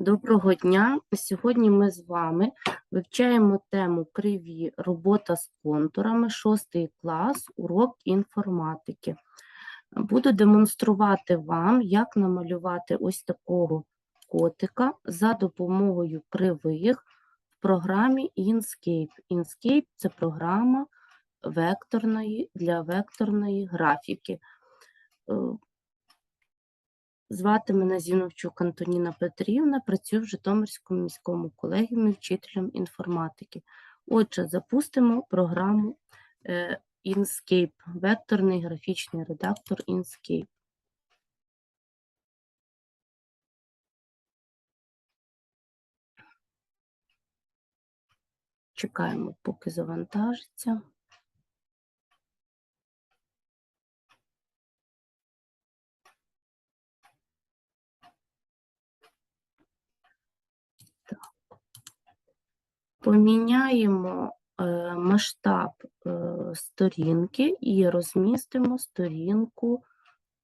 Доброго дня! Сьогодні ми з вами вивчаємо тему криві робота з контурами, 6 клас, урок інформатики. Буду демонструвати вам, як намалювати ось такого котика за допомогою кривих в програмі Inkscape. Inkscape – це програма векторної, для векторної графіки. Звати мене Зіновчук Антоніна Петрівна, працюю в Житомирському міському колегіумі вчителем інформатики. Отже, запустимо програму е, Inkscape, векторний графічний редактор Inkscape. Чекаємо, поки завантажиться. Поміняємо е, масштаб е, сторінки і розмістимо сторінку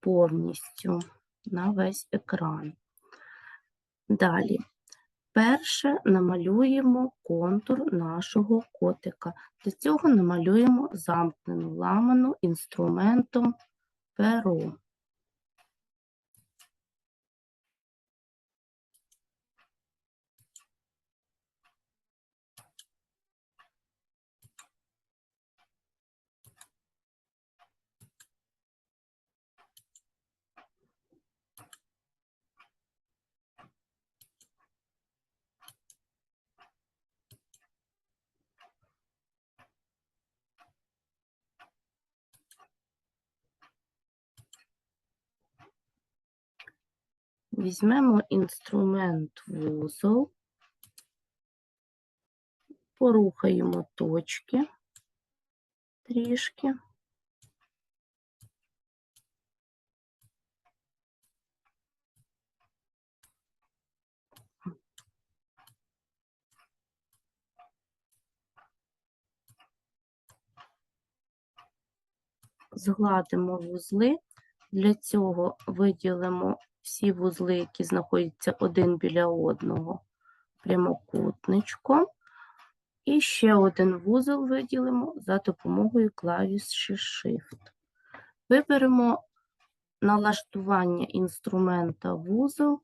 повністю на весь екран. Далі, перше намалюємо контур нашого котика. Для цього намалюємо замкнену ламану інструментом перо. Візьмемо інструмент вузол, порухаємо точки трішки. Згладимо вузли. Для цього виділимо всі вузли, які знаходяться один біля одного прямокутничком. І ще один вузол виділимо за допомогою клавіші Shift. Виберемо налаштування інструмента вузол,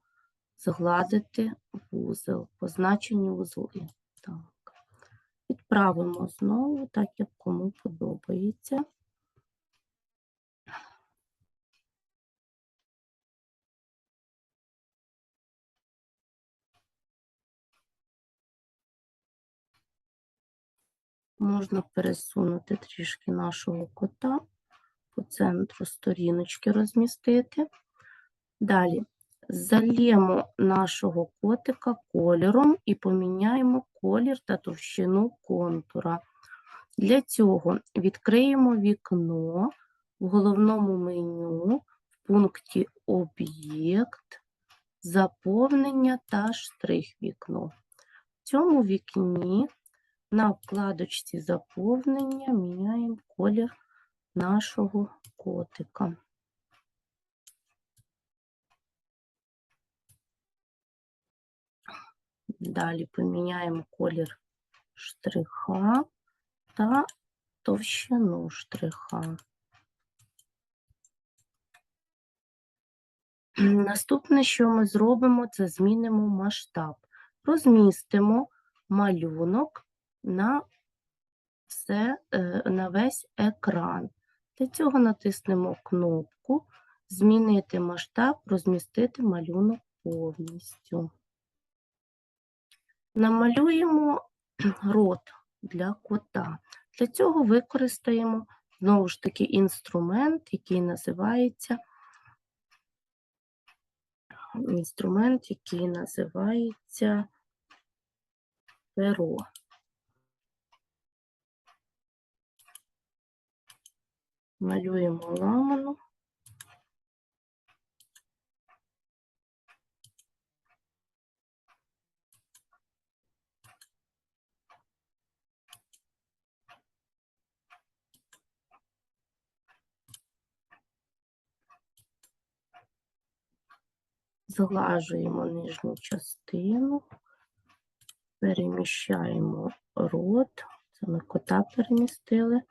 згладити вузол, позначені вузли. Так. Відправимо знову, так як кому подобається. Можна пересунути трішки нашого кота, по центру сторіночки розмістити. Далі зальємо нашого котика кольором і поміняємо колір та товщину контура. Для цього відкриємо вікно в головному меню в пункті Об'єкт, заповнення та штрих вікно. В цьому вікні на вкладочці заповнення міняємо колір нашого котика. Далі поміняємо колір штриха та товщину штриха. Наступне, що ми зробимо, це змінимо масштаб. Розмістимо малюнок на, все, е, на весь екран. Для цього натиснемо кнопку Змінити масштаб, розмістити малюнок повністю. Намалюємо рот для кота. Для цього використаємо знову ж таки інструмент, який називається інструмент, який називається перо. Малюємо ламану. Зглажуємо нижню частину, переміщаємо рот. Це ми кота перемістили.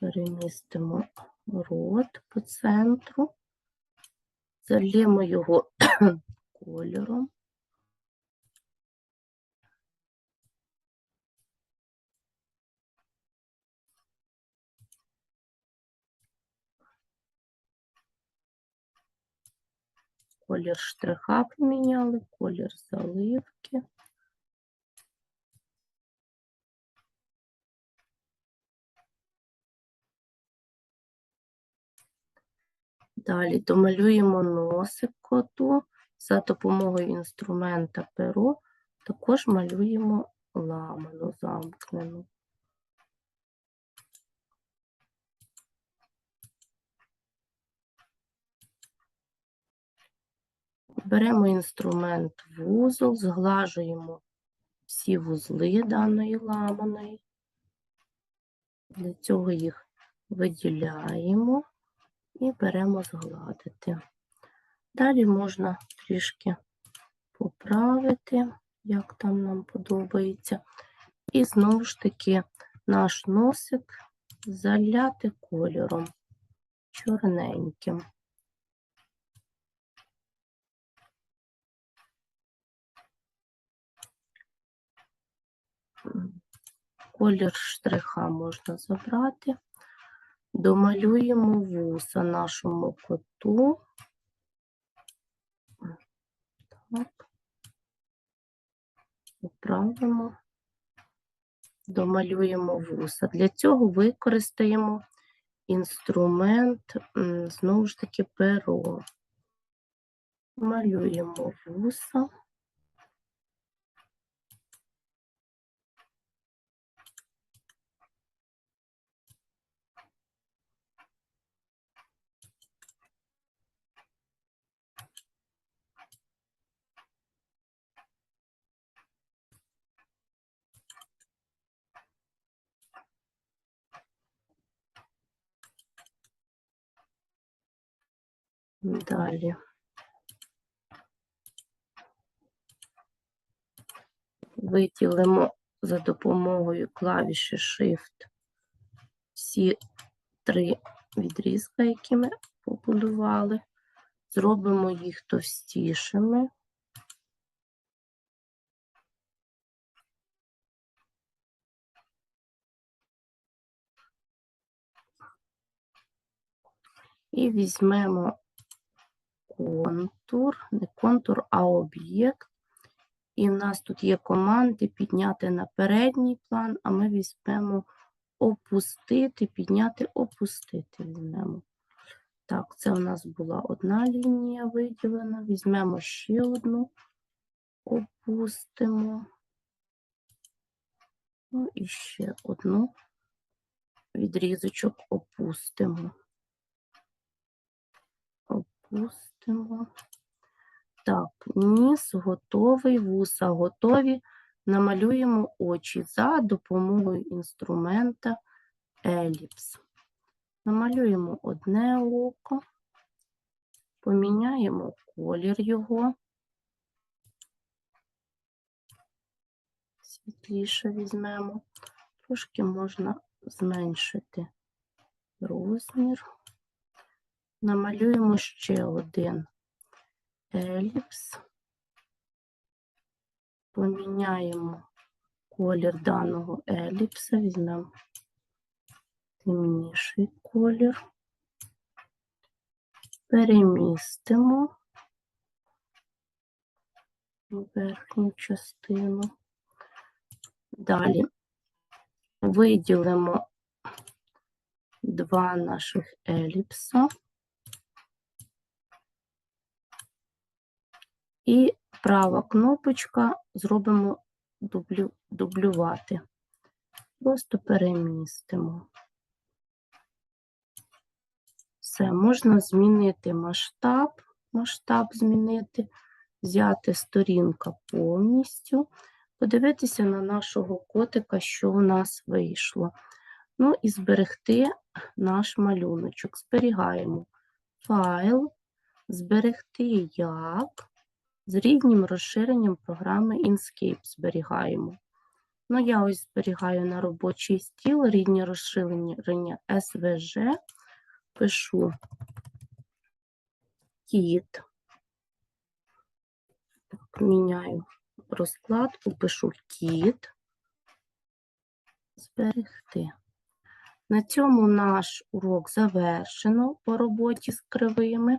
Перемістимо рот по центру. Зальємо його кольором. Колір штриха поміняли, колір заливки. Далі домалюємо носик коту. За допомогою інструмента перо також малюємо ламану замкнену. Беремо інструмент вузол, зглажуємо всі вузли даної ламаної. Для цього їх виділяємо і беремо згладити. Далі можна трішки поправити, як там нам подобається. І знову ж таки наш носик заляти кольором чорненьким. Колір штриха можна забрати. Домалюємо вуса нашому коту. Так. Поправимо. Домалюємо вуса. Для цього використаємо інструмент, знову ж таки, перо. Малюємо вуса. Далі. Виділимо за допомогою клавіші Shift всі три відрізка, які ми побудували. Зробимо їх товстішими. І візьмемо контур, не контур, а об'єкт. І в нас тут є команди підняти на передній план, а ми візьмемо опустити, підняти, опустити візьмемо. Так, це у нас була одна лінія виділена. Візьмемо ще одну, опустимо. Ну і ще одну відрізочок опустимо. Опустимо. Так, ніс готовий, вуса готові. Намалюємо очі за допомогою інструмента еліпс. Намалюємо одне око, поміняємо колір його. Світліше візьмемо. Трошки можна зменшити розмір. Намалюємо ще один еліпс. Поміняємо колір даного еліпса, візьмемо темніший колір, перемістимо верхню частину. Далі виділимо два наших еліпса. І права кнопочка зробимо дублю, дублювати. Просто перемістимо. Все, можна змінити масштаб, масштаб змінити, взяти сторінка повністю, подивитися на нашого котика, що у нас вийшло. Ну і зберегти наш малюночок. Зберігаємо файл, Зберегти як з ріднім розширенням програми Inkscape зберігаємо. Ну, я ось зберігаю на робочий стіл рідні розширення SVG, пишу кіт, міняю розкладку, пишу кіт, зберегти. На цьому наш урок завершено по роботі з кривими.